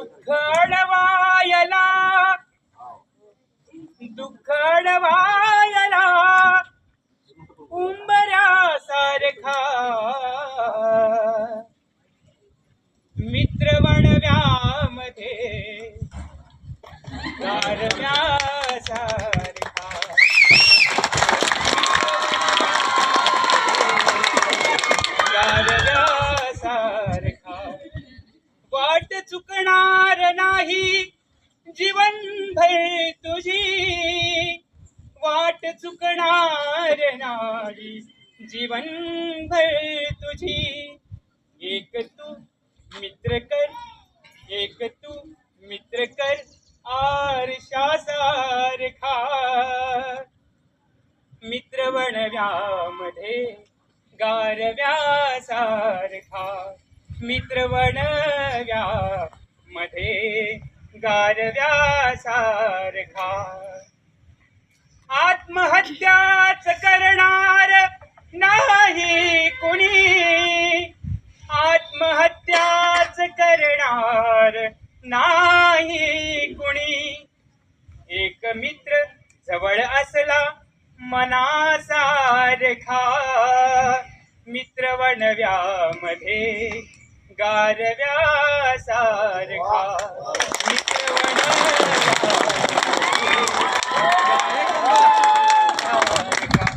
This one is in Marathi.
दुखडवायला दुखडवायला उंबऱ्यासारखा. मित्र वणव्यामध्ये गारव्यासारखा. वाट चुकणार नाही. जीवन भर तुझी वाट चुकणार नाही. जीवन भर तुझी एक तू मित्र कर एक तू मित्र कर आरशासारखा मित्र बनव्यामध्ये गारव्या सारखा मित्र मध्ये गारव्या सारखा आत्महत्याच करणार नाही कुणी. आत्महत्याच करणार नाही कुणी. एक मित्र जवळ असला मनासारखा मित्र वणव्यामध्ये गारव्यासारखा मित्र